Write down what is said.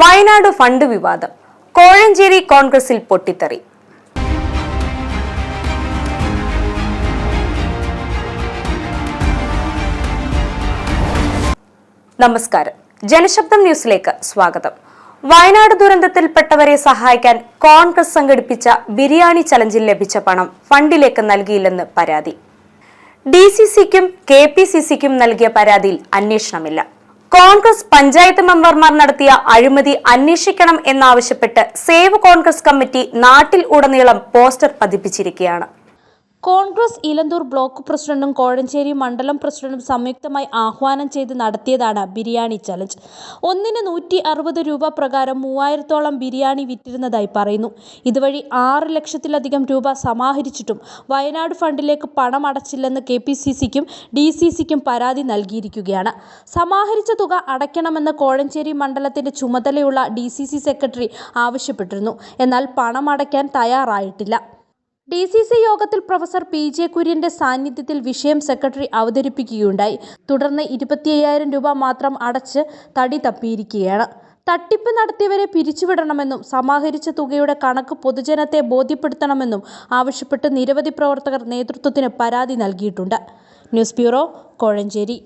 Wayanad fund വിവാദം. കോഴഞ്ചേരി കോൺഗ്രസിൽ പൊട്ടിത്തെറി. നമസ്കാരം. ജനശബ്ദം ന്യൂസിലേക്ക് സ്വാഗതം. വയനാട് ദുരന്തത്തിൽപ്പെട്ടവരെ സഹായിക്കാൻ കോൺഗ്രസ് സംഘടിപ്പിച്ച ബിരിയാണി ചലഞ്ചിൽ ലഭിച്ച പണം ഫണ്ടിലേക്ക് നൽകിയില്ലെന്ന് പരാതി. ഡി സി സിക്കും കെ പി സി സിക്കും നൽകിയ പരാതിയിൽ അന്വേഷണമില്ല. കോൺഗ്രസ് പഞ്ചായത്ത് മെമ്പർമാർ നടത്തിയ അഴിമതി അന്വേഷിക്കണം എന്നാവശ്യപ്പെട്ട് സേവ് കോൺഗ്രസ് കമ്മിറ്റി നാട്ടിൽ ഉടനീളം പോസ്റ്റർ പതിപ്പിച്ചിരിക്കുകയാണ്. കോൺഗ്രസ് ഇലന്തൂർ ബ്ലോക്ക് പ്രസിഡന്റും കോഴഞ്ചേരി മണ്ഡലം പ്രസിഡന്റും സംയുക്തമായി ആഹ്വാനം ചെയ്ത് നടത്തിയതാണ് ബിരിയാണി ചലഞ്ച് ഒന്നിന് നൂറ്റി അറുപത് രൂപ പ്രകാരം മൂവായിരത്തോളം ബിരിയാണി വിറ്റിരുന്നതായി പറയുന്നു. ഇതുവഴി ആറ് ലക്ഷത്തിലധികം രൂപ സമാഹരിച്ചിട്ടും വയനാട് ഫണ്ടിലേക്ക് പണം അടച്ചില്ലെന്ന് കെ പി സി സിക്കും ഡി സി സിക്കും പരാതി നൽകിയിരിക്കുകയാണ്. സമാഹരിച്ച തുക അടയ്ക്കണമെന്ന് കോഴഞ്ചേരി മണ്ഡലത്തിന്റെ ചുമതലയുള്ള ഡി സി സി സെക്രട്ടറി ആവശ്യപ്പെട്ടിരുന്നു. എന്നാൽ പണം അടയ്ക്കാൻ തയ്യാറായിട്ടില്ല. ഡി സി സി യോഗത്തിൽ പ്രൊഫസർ പി ജെ കുര്യന്റെ സാന്നിധ്യത്തിൽ വിഷയം സെക്രട്ടറി അവതരിപ്പിക്കുകയുണ്ടായി. തുടർന്ന് ഇരുപത്തിയ്യായിരം രൂപ മാത്രം അടച്ച് തടി തപ്പിയിരിക്കുകയാണ്. തട്ടിപ്പ് നടത്തിയവരെ പിരിച്ചുവിടണമെന്നും സമാഹരിച്ച തുകയുടെ കണക്ക് പൊതുജനത്തെ ബോധ്യപ്പെടുത്തണമെന്നും ആവശ്യപ്പെട്ട് നിരവധി പ്രവർത്തകർ നേതൃത്വത്തിന് പരാതി നൽകിയിട്ടുണ്ട്. News bureau Kozhencherry.